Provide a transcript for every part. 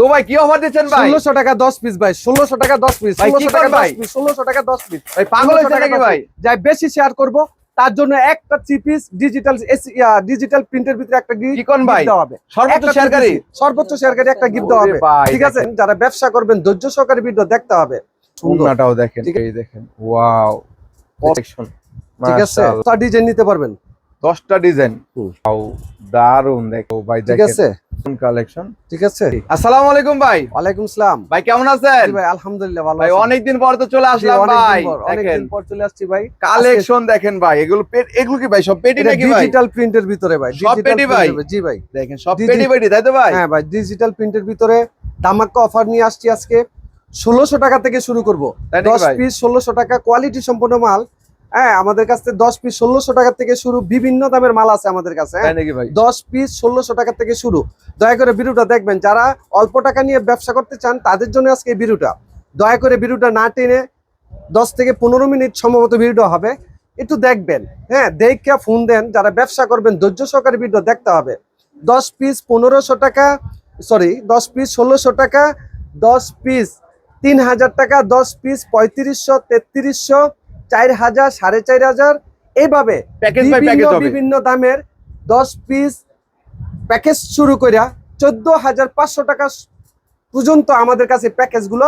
তো ভাই কি অফার দিচ্ছেন ভাই? ষোলোশো টাকা দশ পিস ভাই ষোলোশো টাকা দশ পিস ভাই, কি ষোলোশো টাকা করেন ভাই? দশ পিস ষোলোশো টাকা দশ পিস ভাই পাগল হয়েছে নাকি ভাই? যাই বেশি শেয়ার করব তার জন্য একটা থ্রি পিস ডিজিটাল ডিজিটাল প্রিন্টের ভিতরে একটা গিফট ভাই? দেওয়া হবে। সর্বোচ্চ শেয়ারকারী সর্বোচ্চ শেয়ারকারী একটা গিফট দেওয়া হবে। ঠিক আছে? যারা ব্যবসা করবেন ধৈর্য সহকারে ভিডিও দেখতে হবে। সুন্দর। ওনাটাও দেখেন এই দেখেন ওয়াও কালেকশন ঠিক আছে? ডিজাইন নিতে পারবেন। 10টা ডিজাইন দারুণ দেখো ভাই ঠিক আছে? কালেকশন ঠিক আছে? আসসালামু আলাইকুম ভাই। ওয়ালাইকুম সালাম। ভাই কেমন আছেন? ভাই আলহামদুলিল্লাহ ভালো ভাই। অনেকদিন পর তো চলে আসলাম ভাই। পর, অনেকদিন পর চলে আসছি ভাই। কালেকশন দেখেন ভাই এগুলো এগুলো কি ভাই সব পেটি নাকি ভাই? ডিজিটাল প্রিন্টের ভিতরে ভাই সব পেটি ভাই? জি ভাই। দেখেন সব পেটি পেটি তাই তো ভাই? হ্যাঁ ভাই ডিজিটাল প্রিন্টের ভিতরে দামাক্কা অফার নিয়ে আসছি আজকে। ষোলোশো টাকা থেকে শুরু করব। দশ? পিস ষোলোশো টাকা কোয়ালিটি সম্পন্ন মাল। হ্যাঁ আমাদের কাছে দশ পিস ষোলোশো টাকা থেকে শুরু বিভিন্ন দামের মাল আছে আমাদের কাছে হ্যাঁ? দশ পিস ষোলোশো টাকা থেকে শুরু। দয়া করে বিরুটা দেখবেন যারা অল্প টাকা নিয়ে ব্যবসা করতে চান তাদের জন্য আজকে এই ভিডিওটা। দয়া করে বিরুটা না টেনে দশ থেকে পনেরো মিনিট সম্ভবত ভিডিও হবে একটু দেখবেন হ্যাঁ? দেখে ফোন দেন যারা ব্যবসা করবেন ধৈর্য সহকারে ভিডিও দেখতে হবে। দশ পিস পনেরোশো টাকা সরি দশ পিস ষোলোশো টাকা দশ পিস তিন হাজার টাকা দশ পিস পঁয়ত্রিশশো তেত্রিশশো চার হাজার সাড়ে চার হাজার এইভাবে বিভিন্ন দামের দশ পিস প্যাকেজ শুরু করিয়া চোদ্দ হাজার পাঁচশো টাকা পর্যন্ত আমাদের কাছে প্যাকেজগুলো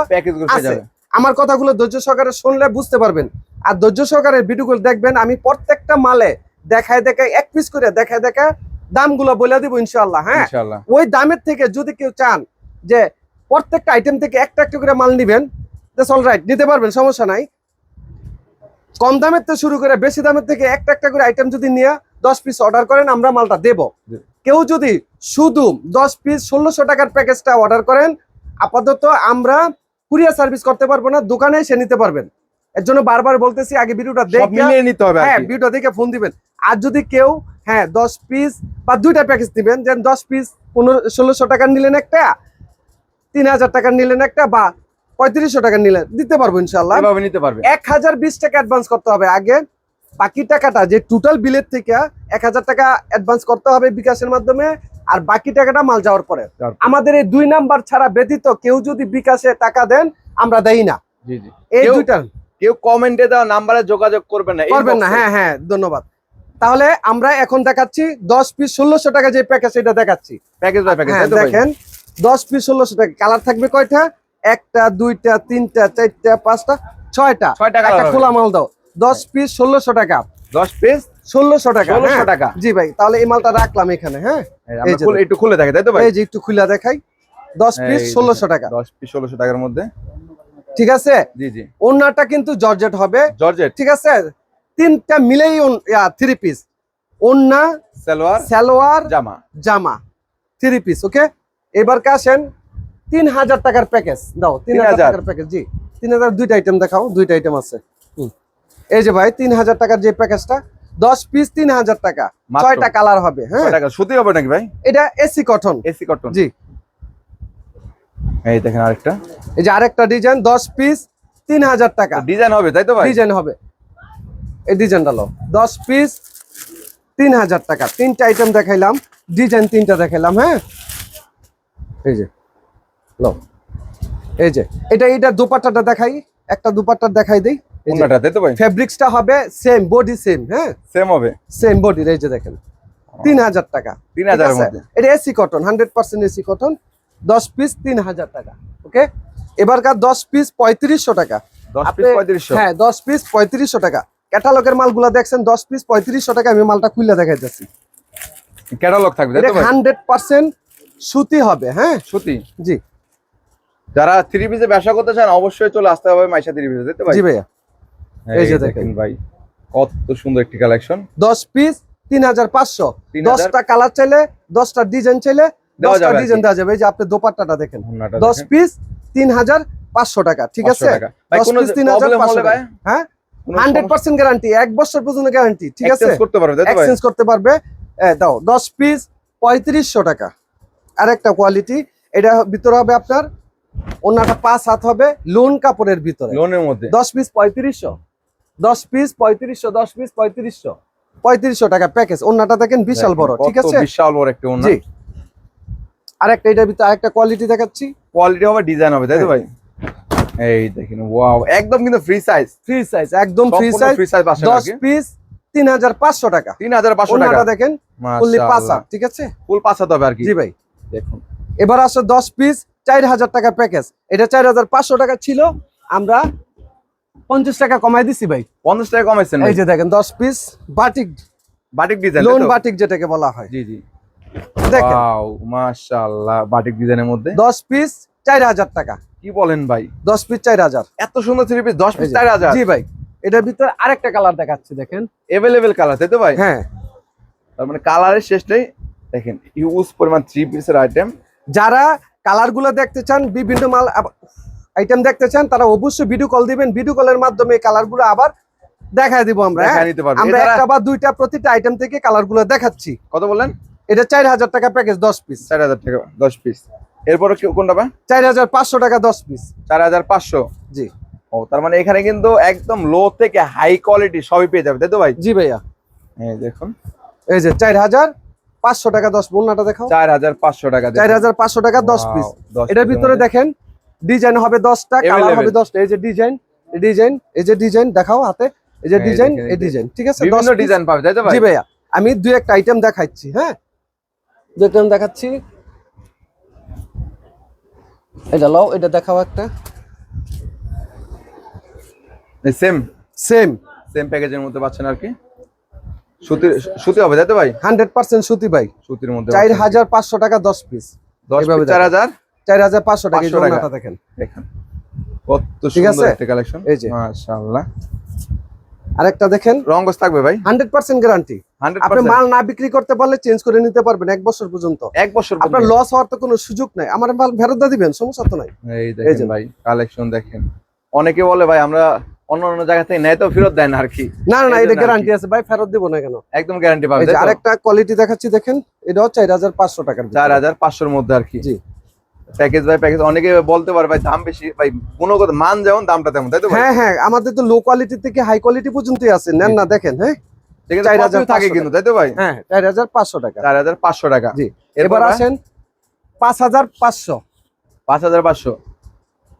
আছে। আমার কথাগুলো ধৈর্য সহকারে শুনলে বুঝতে পারবেন। আর ধৈর্য সহকারে ভিডিওগুলো দেখবেন আমি প্রত্যেকটা মালে দেখায় দেখায় এক পিস করে দেখায় দেখায় দামগুলো বলে দিব ইনশাল্লাহ হ্যাঁ? ওই দামের থেকে যদি কেউ চান যে প্রত্যেকটা আইটেম থেকে একটা একটা করে মাল নিবেন অল রাইট নিতে পারবেন সমস্যা নাই। কম দামের থেকে শুরু করে বেশি দামের থেকে একটা একটা করে আইটেম যদি নিয়ে দশ পিস অর্ডার করেন আমরা মালটা দেব। কেউ যদি শুধু দশ পিস ষোলোশো টাকার প্যাকেজটা অর্ডার করেন আপাতত আমরা কুরিয়ার সার্ভিস করতে পারব না দোকানে এসে নিতে পারবেন। এর জন্য বারবার বলতেছি আগে ভিডিওটা দেখে নিতে হবে হ্যাঁ কি। ভিডিও দেখে ফোন দিবেন। আর যদি কেউ হ্যাঁ দশ পিস বা দুইটা প্যাকেজ দিবেন যেন দশ পিস পনেরো ষোলোশো টাকার নিলেন একটা তিন হাজার টাকার নিলেন একটা বা পঁয়ত্রিশশো টাকা নিলেন দিতে পারব ইনশাল্লাহ নিতে পারবে। এক হাজার বিশ টাকা অ্যাডভান্স করতে হবে আগে। বাকি টাকাটা যে টোটাল বিলের থেকে এক হাজার টাকা অ্যাডভান্স করতে হবে বিকাশের মাধ্যমে আর বাকি টাকাটা মাল যাওয়ার পরে। আমাদের এই দুই নাম্বার ছাড়া ব্যতীত কেউ যদি বিকাশে টাকা দেন আমরা দেই না। এই দুইটা কেউ কমেন্টে দেওয়া নাম্বারে যোগাযোগ করবেন না করবেন না। হ্যাঁ হ্যাঁ ধন্যবাদ। তাহলে আমরা এখন দেখাচ্ছি দশ পিস ষোলোশো টাকা যে প্যাকেজ এটা দেখাচ্ছি। প্যাকেজ বাই প্যাকেজ দেখেন দশ পিস ষোলোশো টাকা। কালার থাকবে কয়টা? একটা দুইটা তিনটা চারটা পাঁচটা ছয়টা। একটা খোলা মাল দাও। দশ পিস ষোলোশো টাকা। 10 পিস ষোলোশো টাকা 1600 হ্যাঁ? টাকা। জি ভাই তাহলে এই মালটা রাখলাম এখানে হ্যাঁ? একটু খুলে দেখে তাই তো ভাই? এই যে একটু খুলে দেখাই। দশ পিস ষোলোশো টাকা। 10 পিস 1600 টাকার মধ্যে। ঠিক আছে? জি জি। ওনাটা কিন্তু জর্জেট হবে। জর্জেট। ঠিক আছে? তিনটা মিলেই থ্রি পিস ওন্না সালোয়ার সালোয়ার জামা। জামা থ্রি পিস ওকে এবার আসেন তিন হাজার টাকার প্যাকেজ। দাও তিন হাজার টাকার প্যাকেজ জি। তিন হাজার দুইটা আইটেম দেখাও দুইটা আইটেম আছে। এই যে ভাই তিন হাজার টাকার যে প্যাকেজটা দশ পিস তিন হাজার টাকা। ছয়টা কালার হবে হ্যাঁ। সুতি হবে নাকি ভাই? এটা এসি কটন এসি কটন জি। এই দেখেন আরেকটা। এই যে আরেকটা ডিজাইন দশ পিস তিন হাজার টাকা ডিজাইন হবে তাই তো ভাই? ডিজাইন হবে। এই ডিজাইনটা লো দশ পিস তিন হাজার টাকা। তিনটা আইটেম দেখাইলাম ডিজাইন তিনটা দেখাইলাম হ্যাঁ। এই যে। লো এই যে এটা এটা দুপাট্টাটা দেখাই একটা দুপাট্টা দেখাই দেই। এই যে কোনটা তাই তো ভাই? ফেব্রিক্সটা হবে সেম বডি সেম হ্যাঁ? সেম হবে? সেম বডির এই যে দেখেন। তিন হাজার টাকা। 3000 এর ঠিক মধ্যে? এটা AC cotton hundred percent AC cotton দশ পিস তিন হাজার টাকা ওকে এবারকার দশ পিস পঁয়ত্রিশশো টাকা। 10 পিস 3500 হ্যাঁ দশ পিস পঁয়ত্রিশশো টাকা। ক্যাটালগের মালগুলো দেখছেন দশ পিস পঁয়ত্রিশশো টাকা আমি মালটা খুলে দেখাইতেছি। ক্যাটালগ থাকবে হান্ড্রেড পার্সেন্ট সুতি হবে হ্যাঁ? সুতি? জি। যারা থ্রি পিসে ব্যবসা করতে চান অবশ্যই চলে আসতে হবে মাইশা থ্রি পিসে তাই তো ভাই জি ভাইয়া। এই যে দেখেন। ভাই কত সুন্দর একটি কালেকশন দশ পিস তিন হাজার পাঁচশো। 3000 দশটা কালার চাইলে দশটা ডিজাইন চাইলে দেওয়া দশটা যাবে আর কি। ডিজাইন দেওয়া যাবে। এই যে আপনি দোপাট্টাটা দেখেন। ওন্নাটা দশ দেখেন। পিস তিন হাজার পাঁচশো টাকা ঠিক আছে? টাকা। ভাই, দশ কোনো পিস তিন হাজার problem পাঁচশো হলে ভাই? টাকা। হ্যাঁ? কোনো হান্ড্রেড সমস্যা- পার্সেন্ট গ্যারান্টি এক বছর পর্যন্ত গ্যারান্টি ঠিক আছে? exchange করতে পারবে এক্সচেঞ্জ করতে পারবে। দাও দশ পিস পঁয়ত্রিশশো টাকা। আরেকটা কোয়ালিটি এটা ভিতরে হবে আপনার ওনাটা পাঁচ হাত হবে লোন কাপড়ের ভিতরে। লোনের মধ্যে? দশ পিস পঁয়ত্রিশশো। দশ পিস পঁয়ত্রিশশো দশ পিস পঁয়ত্রিশশো। পঁয়ত্রিশশো টাকা প্যাকেজ। ওনাটা দেখেন বিশাল বড় ঠিক আছে? বিশাল বড় একটা ওন্না জি। আরেকটা এটার ভিতরে আরেকটা কোয়ালিটি দেখাচ্ছি। কোয়ালিটি হবে ডিজাইন হবে তাই তো হ্যাঁ। ভাই? এই দেখেন ওয়াও একদম কিন্তু ফ্রি সাইজ ফ্রি সাইজ একদম ফ্রি সাইজ ফ্রি সাইজ পাচ্ছেন দশ পিস তিন হাজার পাঁচশো টাকা। তিন হাজার পাঁচশো টাকা। ওনাটা দেখেন ফুললি পাঁচা ঠিক আছে? ফুল পাঁচ হাত হবে আর কি। জি ভাই। দেখুন। এবার আসো দশ পিস চার হাজার টাকা প্যাকেজ এটা চার হাজার পাঁচশো টাকা ছিল আমরা পঞ্চাশ টাকা কমাই দিছি ভাই। পঞ্চাশ টাকা কমাইছেন এই যে দেখেন দশ piece batik batik design lawn batik যেটাকে বলা হয়। জি জি। দেখেন। ওয়াও মাশাআল্লাহ বাটিক ডিজাইনের মধ্যে? দশ পিস চার হাজার টাকা। কি বলেন ভাই? দশ পিস চার হাজার। এত সুন্দর থ্রি পিস দশ এই পিস যে। চার হাজার? জি ভাই এটার ভিতরে আরেকটা কালার দেখাচ্ছি দেখেন। এভেলেবেল কালার তাই তো ভাই? হ্যাঁ। তার মানে কালারের শেষ নেই। দেখেন ইউজ পরিমাণ থ্রি পিসের আইটেম যারা কালারগুলো দেখতে চান বিভিন্ন মাল আইটেম দেখতে চান তারা অবশ্যই ভিডিও কল দিবেন। ভিডিও কলের মাধ্যমে কালারগুলো আবার দেখায় দিব আমরা হ্যাঁ? আমরা একটা বা দুইটা প্রতিটা আইটেম থেকে কালারগুলো দেখাচ্ছি। কত বললেন? এটা চার হাজার টাকা প্যাকেজ দশ পিস চার হাজার টাকা দশ পিস এরপরে কোনটা পায় চার হাজার পাঁচশো টাকা দশ পিস চার হাজার পাঁচশো? জি। ও তার মানে এখানে কিন্তু একদম লো থেকে হাই কোয়ালিটি সবই পেয়ে যাবে তাই তো ভাই? জি ভাইয়া। এই দেখুন। এই যে চার হাজার পাঁচশো টাকা দশ বন্যাটা দেখাও। চার হাজার পাঁচশো টাকা চার হাজার পাঁচশো টাকা দশ পিস এটার ভিতরে দেখেন ডিজাইন হবে দশটা কালার হবে দশটা। এই যে ডিজাইন ডিজাইন এই যে ডিজাইন দেখাও হাতে। এই যে ডিজাইন এই ডিজাইন ঠিক আছে? বিভিন্ন ডিজাইন পাবে তাই তো ভাই? জি ভাইয়া আমি দুই একটা আইটেম দেখাচ্ছি হ্যাঁ? দুই একটা দেখাচ্ছি। এটা লও এটা দেখাও একটা। সেম সেম সেম প্যাকেজের মধ্যে পাচ্ছেন আর কি? সুতি সুতি হবে তাই তো ভাই? হান্ড্রেড পার্সেন্ট সুতি ভাই। সুতির মধ্যে চার হাজার পাঁচশো টাকা দশ পিস দশ এভাবে চার হাজার? চার হাজার পাঁচশো টাকা এই 500 জন্যটা দেখেন। দেখেন। কত সুন্দর একটা কালেকশন এই যে। মাশাআল্লাহ। আরেকটা দেখেন। রঙ্গস থাকবে ভাই? হান্ড্রেড পার্সেন্ট গ্যারান্টি আপনি মাল না বিক্রি করতে পারলে চেঞ্জ করে নিতে পারবেন এক বছর পর্যন্ত। এক বছর আপনার লস হওয়ার তো কোনো সুযোগ নাই। আমার মাল ফেরত দিবেন সমস্যা তো নাই। এই দেখেন ভাই কালেকশন দেখেন। অনেকে বলে ভাই আমরা অন্য অন্য জায়গা থেকে নেয় তো ফেরত দেয় না আর কি। না না এটা। গ্যারান্টি আছে। ভাই ফেরত দিব না কেন? একদম গ্যারান্টি পাবে আরেকটা কোয়ালিটি দেখাচ্ছি দেখেন এটাও চার হাজার পাঁচশো টাকার চার হাজার পাঁচশোর মধ্যে আর কি। জি। প্যাকেজ বাই প্যাকেজ অনেকে বলতে পারে ভাই দাম বেশি ভাই গুণগত মান যেমন দামটা তেমন তাই তো হ্যাঁ হ্যাঁ আমাদের তো লো কোয়ালিটি থেকে হাই কোয়ালিটি পর্যন্তই আছে নেন না দেখেন হ্যাঁ? চার হাজার থাকে পাঁচশো কিন্তু তাই তো ভাই? হ্যাঁ চার হাজার পাঁচশো টাকা। চার হাজার পাঁচশো টাকা। জি। এরপর এবার আসেন পাঁচ হাজার পাঁচশো। পাঁচ হাজার পাঁচশো।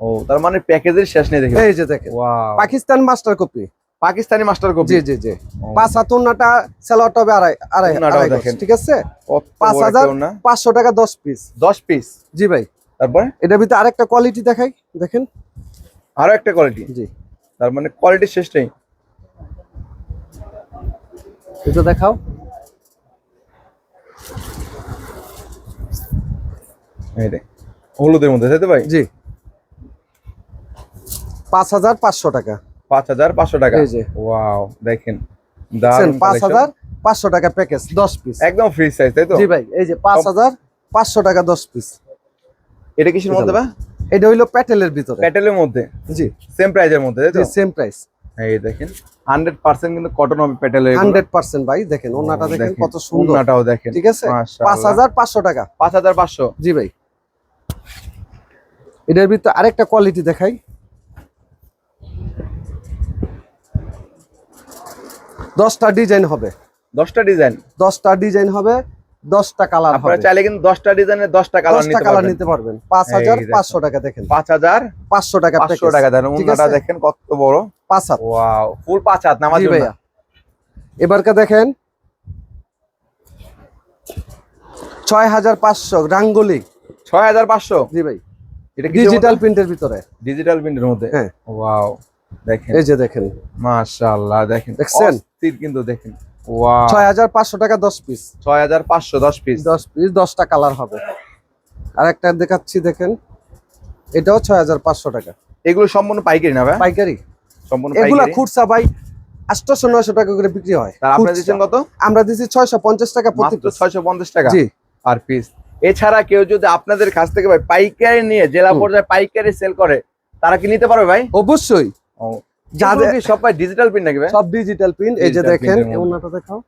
ও তার মানে প্যাকেজের শেষ নেই দেখি এই যে দেখেন। Wow Pakistan master copy. Pakistani master copy? জি জি জি। পাঁচ হাত সেলোয়ারটা হবে আড়াই আড়াই দেখেন। ঠিক আছে? পাঁচ হাজার। পাঁচশো টাকা দশ পিস দশ পিস জি ভাই। তারপরে? এটার ভিতরে আরেকটা কোয়ালিটি দেখাই দেখেন। আরও একটা কোয়ালিটি জি। তার মানে কোয়ালিটি শেষ নেই। এটা দেখাও। এই দেখ হলুদের মধ্যে তাই তো ভাই? জি। পাঁচ হাজার পাঁচশো টাকা। পাঁচ হাজার পাঁচশো টাকা। ওয়াও দেখেন পাঁচ হাজার পাঁচশো টাকা প্যাকেজ দশ পিস একদম ফ্রি সাইজ তাই তো? জি ভাই এই যে পাঁচ হাজার পাঁচশো টাকা দশ পিস এটা কিসের মধ্যে বা এটা হইল প্যাটেলের ভিতরে। প্যাটেলের মধ্যে? জি। সেম প্রাইজের মধ্যে তাই তো? সেম প্রাইস এই দেখেন হান্ড্রেড পার্সেন্ট কিন্তু কটন হবে প্যাটেলের হান্ড্রেড পার্সেন্ট ভাই দেখেন ওনাটা দেখেন কত সুন্দর। ওড়নাটাও দেখেন ঠিক আছে? মাশাআল্লাহ। পাঁচ হাজার পাঁচশো টাকা। পাঁচ হাজার পাঁচশো। জি ভাই। এটার ভিতরে আরেকটা কোয়ালিটি দেখাই। দশটা ডিজাইন হবে। দশটা ডিজাইন? দশটা ডিজাইন হবে দশটা কালার আপনারা চাইলে কিন্তু দশটা ডিজাইনের দশটা কালার নিতে কালার নিতে পারবেন। পাঁচ হাজার পাঁচশো টাকা দেখেন। পাঁচ হাজার? পাঁচশো টাকা পাঁচশো টাকা দেন। আছে? দেখেন কত বড়। পাঁচ হাত। ওয়াও ফুল পাঁচ হাত নামাজ ভাইয়া। এবারকে দেখেন। ছয় হাজার পাঁচশো রাঙ্গুলি। ছয় হাজার পাঁচশো? জি ভাই। এটা ডিজিটাল প্রিন্টের ভিতরে। ডিজিটাল প্রিন্টের মধ্যে? হ্যাঁ। ওয়াও। দেখেন। এই যে দেখেন। মাশাআল্লাহ দেখেন। দেখছেন? অস্থির কিন্তু দেখেন। ওয়াও। ছয় হাজার পাঁচশো টাকা দশ পিস ছয় হাজার পাঁচশো দশ পিস দশ পিস দশটা কালার হবে। আর একটা দেখাচ্ছি দেখেন। এটাও ছয় হাজার পাঁচশো টাকা। এগুলো সম্পূর্ণ পাইকারি না ভাই? পাইকারি। সম্পূর্ণ এগুলা পাইকারি। খুচরা ভাই আটশোশো নয়শো টাকা করে বিক্রি হয়। তার আপনারা। দিচ্ছেন কত? আমরা দিচ্ছি ছয়শো পঞ্চাশ টাকা প্রতি। ছয়শো পঞ্চাশ টাকা জি। আর পিস এছাড়া কেউ যদি আপনাদের কাছ থেকে ভাই পাইকারি নিয়ে জেলা পর্যায়ে পাইকারি সেল করে তারা কি নিতে পারবে ভাই? অবশ্যই। যাদের যাদের সব ডিজিটাল প্রিন্ট নাকি সব ডিজিটাল প্রিন্ট এই যে দেখেন। ওনাটা দেখাও।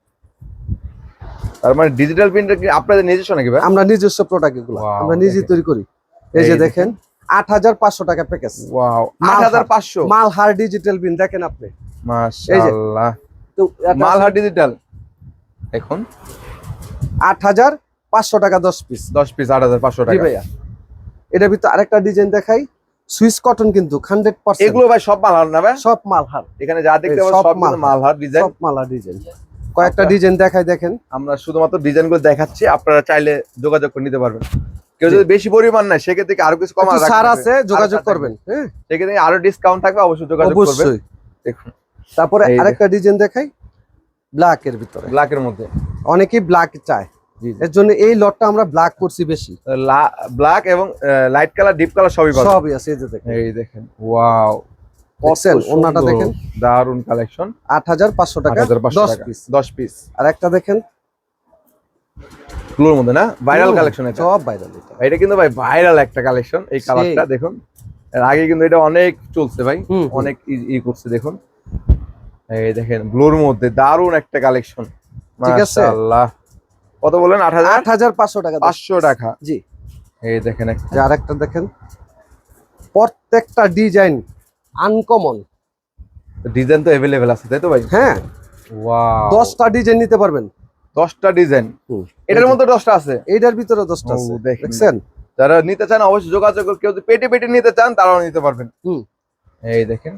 তার মানে ডিজিটাল কি আপনাদের নিজস্ব নাকি ভাই? আমরা নিজস্ব প্রোডাক্ট এগুলো আমরা নিজে তৈরি করি। এই যে দেখেন। আট হাজার পাঁচশো টাকা প্যাকেজ ওয়াও আট হাজার পাঁচশো? মালহার ডিজিটাল দেখেন আপনি। মাশাআল্লাহ। তো মালহার ডিজিটাল এখন? আট হাজার পাঁচশো টাকা দশ পিস দশ পিস আট হাজার পাঁচশো টাকা। ভাইয়া। এটার ভিতরে আরেকটা ডিজাইন দেখাই। সুইস কটন কিন্তু হান্ড্রেড পার্সেন্ট এগুলো ভাই সব মালহার না ভাই? সব মালহার। এখানে যা দেখতে পাবেন সব মালহার। ডিজাইন সব মালহার ডিজাইন কয়েকটা আচ্ছা। ডিজাইন দেখাই দেখেন। আমরা শুধুমাত্র ডিজাইনগুলো দেখাচ্ছি আপনারা চাইলে যোগাযোগ করে নিতে পারবেন। কেউ যদি বেশি পরিমাণ নাই সেক্ষেত্রে আরও কিছু কমা ছাড় আছে যোগাযোগ করবেন হ্যাঁ? সেক্ষেত্রে আরও ডিসকাউন্ট থাকবে অবশ্যই যোগাযোগ করবেন। দেখুন। তারপরে আরেকটা ডিজাইন দেখাই ব্ল্যাক এর ভিতরে। ব্ল্যাকের মধ্যে। অনেকেই ব্ল্যাক চায়। এর জন্য এই লটটা আমরা ব্ল্যাক করছি বেশি। ব্ল্যাক এবং লাইট কালার ডিপ কালার সবই পাবেন। সবই আছে এই যে দেখেন। এই দেখেন ওয়াও দেখছেন? ওড়নাটা দেখেন। দারুণ কালেকশন আট হাজার পাঁচশো টাকা দশ পিস দশ পিস আর একটা দেখেন। গুলোর মধ্যে না? ভাইরাল কালেকশন এটা। সব ভাইরাল এটা। এটা কিন্তু ভাই ভাইরাল একটা কালেকশন এই। কালারটা দেখুন। এর আগে কিন্তু এটা অনেক চলছে ভাই। অনেক ই- ই করছে দেখুন। এই দেখেন ব্লুর মধ্যে দারুণ একটা কালেকশন ঠিক আছে। মাশাআল্লাহ। কত বলেন? আট হাজার? আট হাজার পাঁচশো টাকা পাঁচশো টাকা। জি। এই দেখেন একটা। যে আরেকটা দেখেন। প্রত্যেকটা ডিজাইন আনকমন। ডিজাইন তো অ্যাভেলেবেল আছে তাই তো ভাই? হ্যাঁ। দশটা ডিজাইন নিতে পারবেন। দশটা ডিজাইন? এটার মধ্যে দশটা আছে? এটার ভিতরে দশটা আছে। দেখছেন? যারা নিতে চান অবশ্যই যোগাযোগ কেউ যদি পেটে পেটে নিতে চান তারাও নিতে পারবেন। এই দেখেন।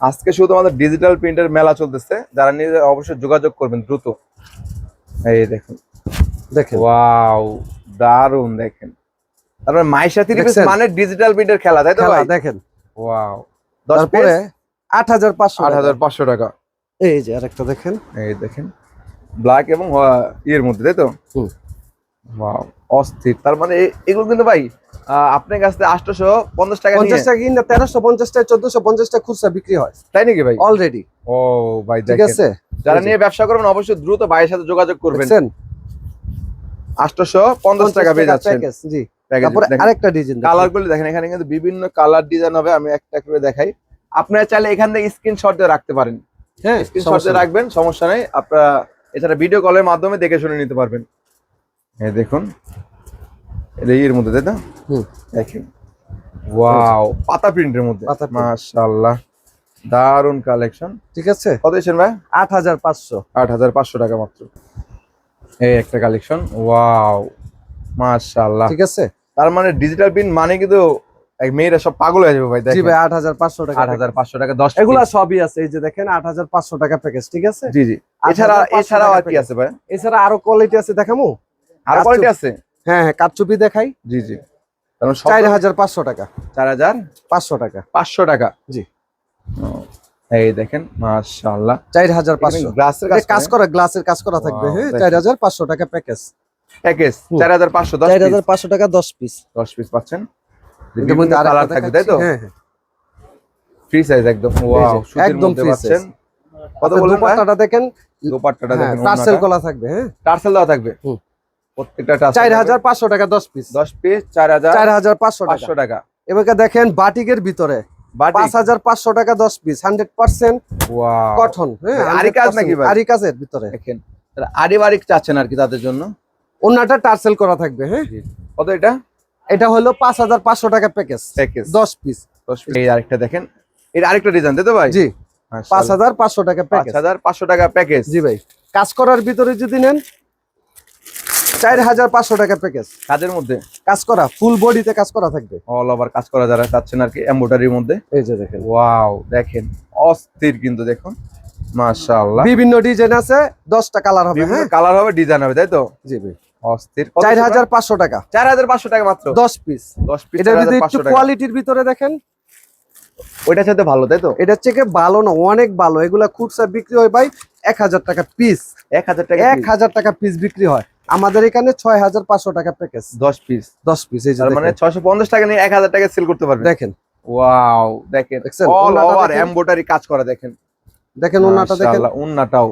আজকে শুধু আমাদের ডিজিটাল প্রিন্টের মেলা চলতেছে। যারা নিয়ে অবশ্যই যোগাযোগ করবেন দ্রুত। এই দেখুন। দেখেন। ওয়াও দারুণ দেখেন। তারপরে মাইশা থ্রি পিস মানে ডিজিটাল প্রিন্টের খেলা তাই তো ভাই? দেখেন। ওয়াও। তারপরে আট হাজার পাঁচশো আট হাজার পাঁচশো টাকা। এই যে আরেকটা দেখেন। এই দেখেন ব্ল্যাক এবং ইয়ের মধ্যে তাই তো? ওয়াও অস্থির। তার মানে এগুলো কিন্তু ভাই আহ, আপনার কাছ থেকে আটশোশো পঞ্চাশ টাকা পঞ্চাশ টাকা কিনা তেরোশো পঞ্চাশ টাকা চোদ্দশো পঞ্চাশ টাকা খুচরা বিক্রি হয়। তাই নাকি ভাই? অলরেডি ও ভাই ঠিক আছে? যারা নিয়ে ব্যবসা করবেন অবশ্যই দ্রুত ভাইয়ের সাথে যোগাযোগ করবেন। দেখছেন আটশোশো পঞ্চাশ টাকা পেয়ে যাচ্ছেন। জি। তারপরে আরেকটা ডিজাইন কালারগুলো দেখেন এখানে কিন্তু বিভিন্ন কালার ডিজাইন হবে আমি একটা করে দেখাই। আপনারা চাইলে এখান থেকে স্ক্রিনশট দিয়ে রাখতে পারেন। হ্যাঁ স্ক্রিনশট সমস্যা দিয়ে রাখবেন সমস্যা নেই। আপনারা এছাড়া ভিডিও কলের মাধ্যমে দেখে শুনে নিতে পারবেন। এই দেখুন। এটা এর মধ্যে তাই না? দেখেন। ওয়াও পাতা প্রিন্টের মধ্যে। মাশাআল্লাহ। দারুণ কালেকশন ঠিক আছে? কত ভাই? আট হাজার পাঁচশো। আট হাজার পাঁচশো টাকা মাত্র। এই একটা কালেকশন ওয়াও মাশাআল্লাহ। ঠিক আছে? তার মানে ডিজিটাল প্রিন্ট মানে কিন্তু এক মেয়েরা সব পাগল হয়ে যাবে ভাই জি ভাই আট হাজার পাঁচশো টাকা আট হাজার পাঁচশো টাকা দশ এগুলা সবই আছে এই যে দেখেন আট হাজার পাঁচশো টাকা প্যাকেজ ঠিক আছে? জি জি। 8,500 এছাড়া এছাড়াও আর কি আছে ভাই? এছাড়া আরও কোয়ালিটি আছে দেখামু? আর। কোয়ালিটি আছে? হ্যাঁ হ্যাঁ কারচুপি দেখাই। জি জি। সব চার হাজার পাঁচশো টাকা। চার হাজার? পাঁচশো টাকা। পাঁচশো টাকা। জি। এই দেখেন মাশাআল্লাহ। চার হাজার পাঁচশো। গ্লাসের এটা কাজ করা। গ্লাসের কাজ করা থাকবে। হ্যাঁ দেখেন। চার হাজার পাঁচশো টাকা প্যাকেজ প্যাকেজ হুম। চার হাজার পাঁচশো দশ চার piece। হাজার পাঁচশো টাকা দশ পিস দশ পিস পাচ্ছেন। মধ্যে কালার থাকবে তাই তো? হ্যাঁ হ্যাঁ। ফ্রি সাইজ একদম। ওয়াও একদম free পাচ্ছেন। কত ভাই? দুপাট্টাটা দেখেন। দোপাট্টাটা হ্যাঁ দেখেন টার্সেল কলা থাকবে হ্যাঁ। টার্সেল দেওয়া থাকবে? প্রত্যেকটা টার্সেল চার হাজার পাঁচশো টাকা দশ পিস দশ পিস চার হাজার চার হাজার পাঁচশো টাকা। পাঁচশো টাকা। এবার দেখেন বাটিকের ভিতরে। পাঁচ হাজার পাঁচশো টাকা দশ piece hundred percent wow cotton আরি কাজ নাকি আরি কাজের ভিতরে। দেখেন তারা আরিবারিক চাচ্ছেন আর কি তাদের জন্য? অন্যটা টার্সেল করা থাকবে হ্যাঁ। কত এটা? এটা হলো পাঁচ হাজার পাঁচশো টাকা প্যাকেজ প্যাকেজ দশ পিস দশ। এই আরেকটা দেখেন এর আরেকটা ডিজাইন তাই তো ভাই? জি পাঁচ হাজার পাঁচশো টাকা প্যাকেজ হাজার পাঁচশো টাকা প্যাকেজ জি ভাই কাজ করার ভিতরে যদি নেন চার হাজার পাঁচশো টাকা প্যাকেজ কাজের মধ্যে? কাজ করা ফুল বডিতে কাজ করা থাকবে। অল ওভার কাজ করা যারা চাচ্ছেন আর কি এমব্রয়ডারির মধ্যে। এই যে দেখেন। ওয়াও দেখেন অস্থির কিন্তু দেখুন। মাশাআল্লাহ। বিভিন্ন ডিজাইন আছে দশটা কালার হবে বিভিন্ন হ্যাঁ? কালার হবে ডিজাইন হবে তাই তো? জি ভাই। অস্থির। চার হাজার পাঁচশো টাকা। চার হাজার পাঁচশো টাকা মাত্র। দশ পিস দশ পিস এটা যদি একটু কোয়ালিটির ভিতরে দেখেন। ওইটার সাথে ভালো তাই তো? এটা থেকে ভালো না অনেক ভালো। এগুলা খুচরা বিক্রি হয় ভাই এক হাজার টাকা পিস এক হাজার টাকা এক হাজার টাকা পিস বিক্রি হয়। আমাদের এখানে ছয় হাজার পাঁচশো টাকা প্যাকেজ দশ পিস দশ পিস এই মানে ছয়শো পঞ্চাশ টাকা নিয়ে এক হাজার টাকা সেল করতে পারবে দেখেন। ওয়াও দেখেন? অল ওভার এমব্রয়ডারি কাজ করা দেখেন। দেখেন ওনাটা দেখেন। ওন্নাটাও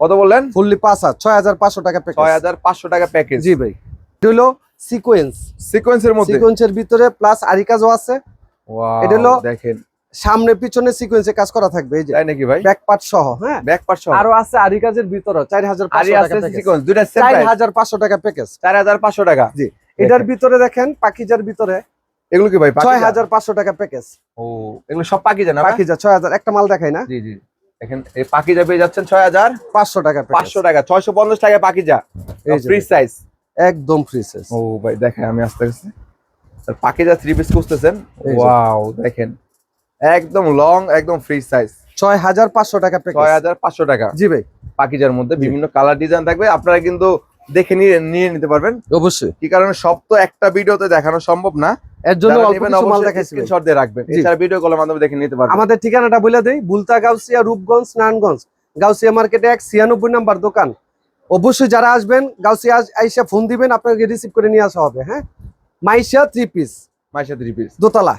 কত বললেন? ফুললি পাঁচ হাজার ছয় হাজার পাঁচশো টাকা প্যাকেজ ছয় হাজার পাঁচশো টাকা প্যাকেজ জি ভাই। এটা হলো সিকোয়েন্স সিকোয়েন্সের মধ্যে? সিকোয়েন্সের ভিতরে প্লাস আরি কাজও আছে। এটা হলো- দেখেন। সামনে পিছনে সিকোয়েন্সে কাজ করা থাকবে এই যে তাই নাকি ভাই? ব্যাক পার্ট সহ হ্যাঁ? ব্যাক পার্ট সহ। আরও আছে আরি কাজের ভিতরে চার হাজার আরি পাঁচশো আছে টাকা প্যাকেজ সিকোয়েন্স দুইটা হাজার পাঁচশো টাকা প্যাকেজ চার হাজার পাঁচশো টাকা। জি। এটার ভিতরে দেখেন পাকিজার ভিতরে এগুলো কি ভাই ছয় পাকিজা? হাজার পাঁচশো টাকা প্যাকেজ ও এগুলো সব পাকি না পাকিজা ছয় হাজার একটা মাল দেখাই না? জি জি। দেখেন এই পাকিজা পেয়ে যাচ্ছেন ছয় হাজার। পাঁচশো টাকা package। পাঁচশো টাকা ছয়শো পঞ্চাশ টাকা পাকিজা। এই যে ফ্রি সাইজ একদম ফ্রি সাইজ ও ভাই দেখেন আমি আস্তে আস্তে স্যার পাকিজা থ্রি পিস খুঁজতেছেন। ওয়াও দেখেন। একদম লং একদম ফ্রি সাইজ ছয় হাজার পাঁচশো টাকা ছয় হাজার পাঁচশো টাকা। জি ভাই। পাকিজার মধ্যে বিভিন্ন কালার ডিজাইন থাকবে। আপনারা কিন্তু দেখে নিয়ে নিয়ে নিতে পারবেন। অবশ্যই। কি কারণে? সব তো একটা ভিডিওতে দেখানো সম্ভব না। এর জন্য অল্প কিছু মাল দেখাইছি স্ক্রিনশট দিয়ে রাখবেন। এছাড়া ভিডিও কলের মাধ্যমে দেখে নিতে পারবেন। আমাদের ঠিকানাটা বলে দেই। বুলতা গাউসিয়া রূপগঞ্জ নারায়ণগঞ্জ। গাউসিয়া মার্কেটে এক ছিয়ানব্বই নাম্বার দোকান। অবশ্যই যারা আসবেন গাউসিয়া আইসা ফোন দিবেন আপনাকে রিসিভ করে নিয়ে আসা হবে হ্যাঁ? Maisha three piece Maisha three piece দোতলা।